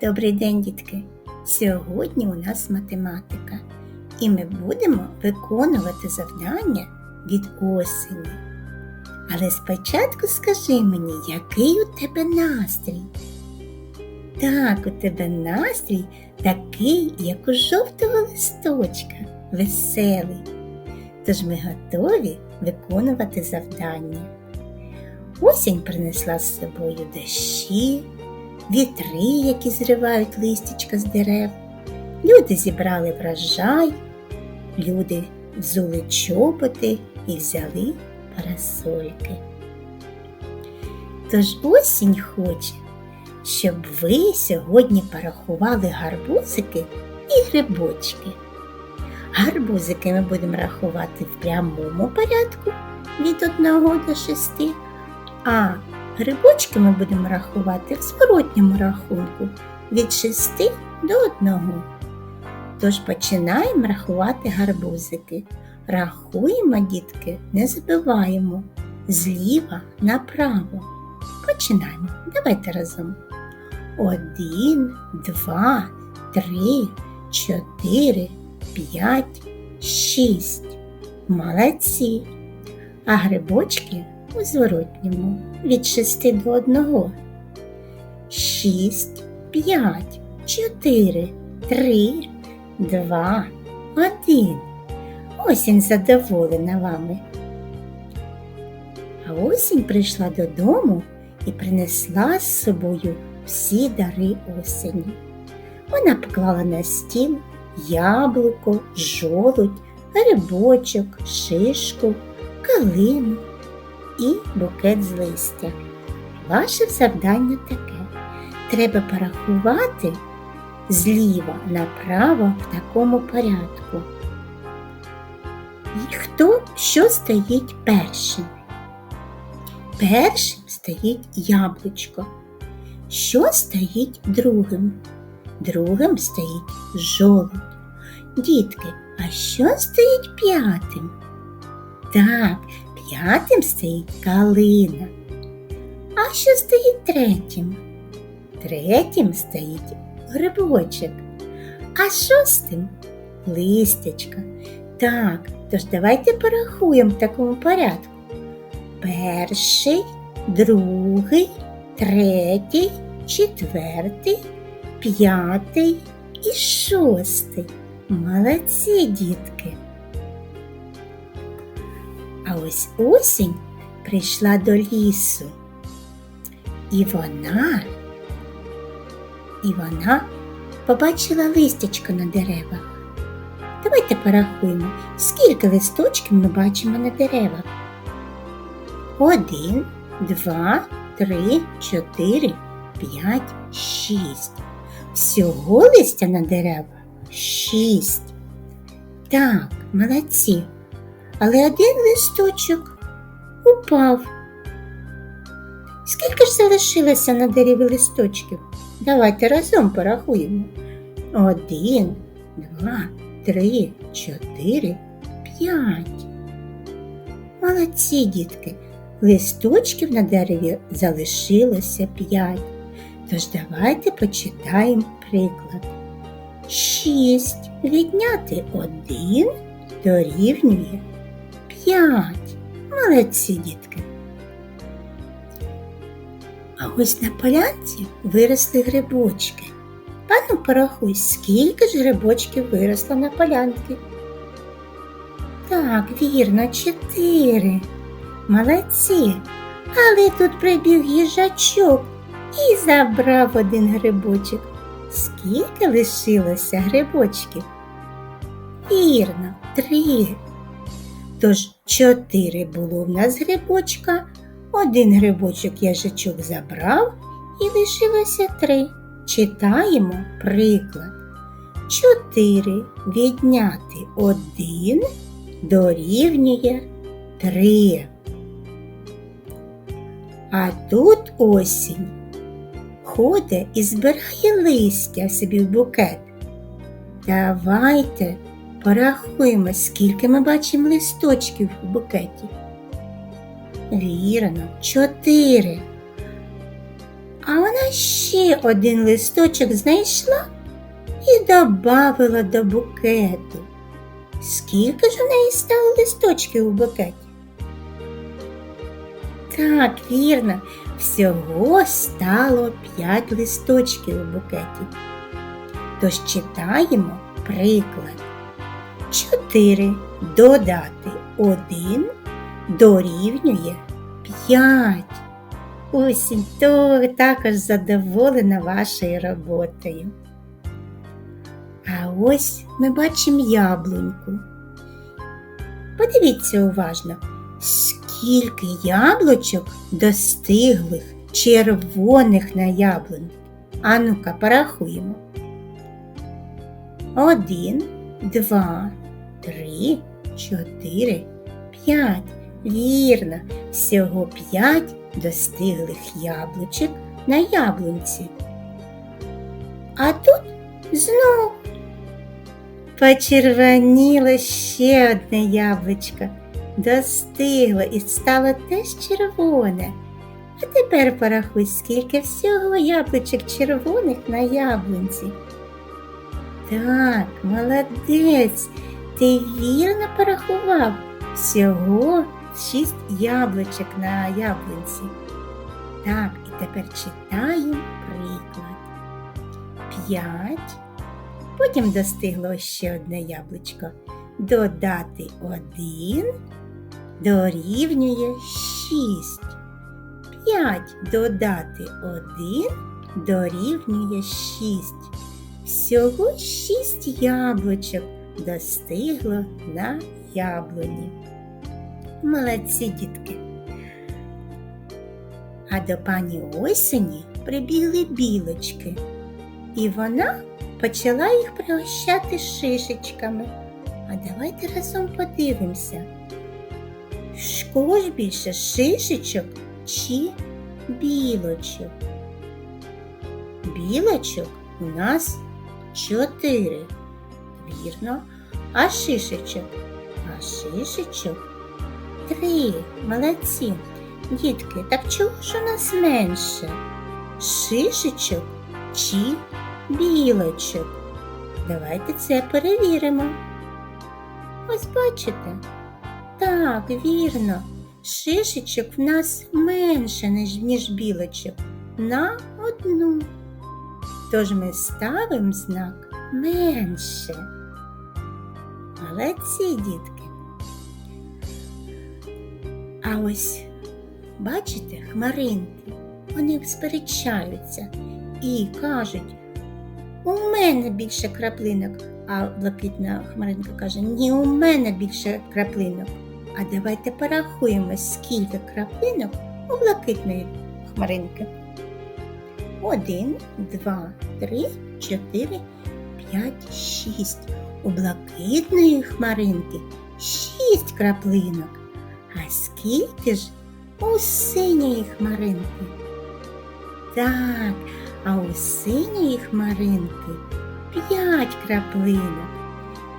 Добрий день, дітки! Сьогодні у нас математика, і ми будемо виконувати завдання від осені. Але спочатку скажи мені, який у тебе настрій? Так, у тебе настрій такий, як у жовтого листочка, веселий. Тож ми готові виконувати завдання. Осінь принесла з собою дощі, вітри, які зривають листячка з дерев. Люди зібрали врожай, люди взули чоботи і взяли парасольки. Тож осінь хоче, щоб ви сьогодні порахували гарбузики і грибочки. Гарбузики ми будемо рахувати в прямому порядку від 1 до 6, а грибочки ми будемо рахувати в зворотньому рахунку від 6 до 1. Тож починаємо рахувати гарбузики. Рахуємо, дітки, не забиваємо зліва направо. Починаємо. Давайте разом. Один, два, три, чотири, п'ять, шість. Молодці. А грибочки у зворотньому від шести до одного. Шість, п'ять, чотири, три, два, один. Осінь задоволена вами. А осінь прийшла додому і принесла з собою всі дари осені. Вона поклала на стіл яблуко, жолудь, грибочок, шишку, калину і букет з листя. Ваше завдання таке. Треба порахувати зліва направо в такому порядку. І хто що стоїть першим? Першим стоїть яблучко. Що стоїть другим? Другим стоїть жолудь. Дітки, а що стоїть п'ятим? Так, п'ятим стоїть калина. А що стоїть третім? Третім стоїть грибочок. А шостим листячка. Так, тож давайте порахуємо в такому порядку. Перший, другий, третій, четвертий, п'ятий і шостий. Молодці, дітки. А ось осінь прийшла до лісу. І вона, і вона побачила листячко на деревах. Давайте порахуємо, скільки листочків ми бачимо на деревах. Один, два, три, чотири, п'ять, шість. Всього листя на деревах шість. Так, молодці. Але один листочок упав. Скільки ж залишилося на дереві листочків? Давайте разом порахуємо. Один, два, три, чотири, п'ять. Молодці, дітки. Листочків на дереві залишилося п'ять. Тож давайте почитаємо приклад. Шість відняти один дорівнює п'ять. Молодці, дітки. А ось на полянці виросли грибочки. Пану порахуй, скільки ж грибочків виросло на полянці. Так, вірно, чотири. Молодці. Але тут прибіг їжачок і забрав один грибочок. Скільки лишилося грибочків? Вірно, три. Тож чотири було в нас грибочка, один грибочок яжичок забрав і лишилося три. Читаємо приклад. Чотири відняти один дорівнює три. А тут осінь ходить і збирає листя собі в букет. Давайте порахуємо, скільки ми бачимо листочків в букеті. Вірно, чотири. А вона ще один листочок знайшла і добавила до букету. Скільки ж у неї стало листочків у букеті? Так, вірно, всього стало п'ять листочків у букеті. Тож читаємо приклад. Чотири додати один дорівнює п'ять. Осінь то також задоволена вашою роботою. А ось ми бачимо яблуньку. Подивіться уважно, скільки яблучок достиглих червоних на яблунь. А ну-ка, порахуємо. Один, два, три, чотири, п'ять. Вірно, всього п'ять достиглих яблучок на яблунці. А тут знов почервоніло ще одне яблучко, достигло і стало теж червоне. А тепер порахуй, скільки всього яблучок червоних на яблунці. Так, молодець, ти вірно порахував всього шість яблучок на яблунці. Так, і тепер читаємо приклад. П'ять. Потім достигло ще одне яблучко. Додати один дорівнює шість. П'ять додати один дорівнює шість. Всього шість яблучок достигло на яблуні. Молодці дітки. А до пані осені прибігли білочки, і вона почала їх пригощати шишечками. А давайте разом подивимося. Кого ж більше шишечок чи білочок? Білочок у нас чотири. Вірно, а шишечок? А шишечок три. Молодці. Дітки, так чого ж у нас менше? Шишечок чи білочок? Давайте це перевіримо. Ось бачите? Так, вірно. Шишечок в нас менше, ніж, білочок. На одну. Тож ми ставимо знак менше. Молодці, дітки. А ось, бачите, хмаринки, вони сперечаються і кажуть, у мене більше краплинок, а блакитна хмаринка каже, ні, у мене більше краплинок. А давайте порахуємо, скільки краплинок у блакитної хмаринки. Один, два, три, чотири, п'ять, шість. У блакитної хмаринки шість краплинок. А скільки ж у синьої хмаринки? Так, а у синьої хмаринки п'ять краплинок.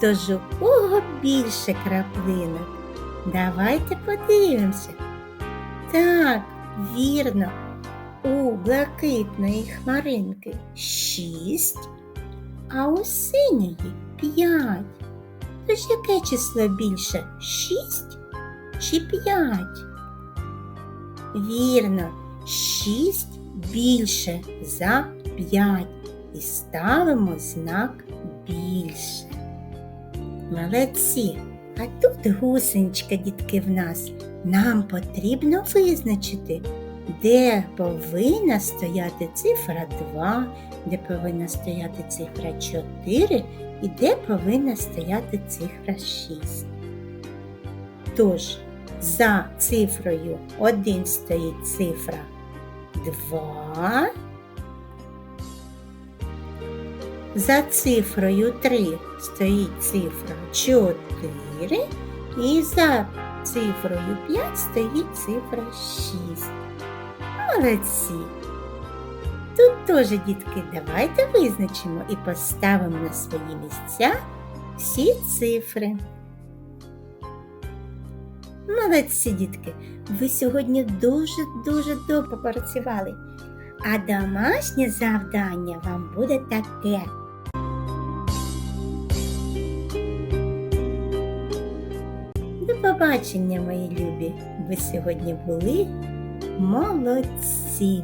Тож у кого більше краплинок? Давайте подивимося. Так, вірно, у блакитної хмаринки шість, а у синьої п'ять. Тож яке число більше? Шість чи п'ять? Вірно, шість більше за п'ять і ставимо знак більше. Молодці! А тут гусеничка, дітки, в нас. Нам потрібно визначити, де повинна стояти цифра 2, де повинна стояти цифра 4 і де повинна стояти цифра 6. Тож, за цифрою 1 стоїть цифра 2. За цифрою 3 стоїть цифра 4. І за цифрою 5 стоїть цифра 6. Молодці! Тут теж, дітки, давайте визначимо і поставимо на свої місця всі цифри. Молодці, дітки! Ви сьогодні дуже-дуже добре попрацювали. А домашнє завдання вам буде таке. До побачення, мої любі. Ви сьогодні були молодці.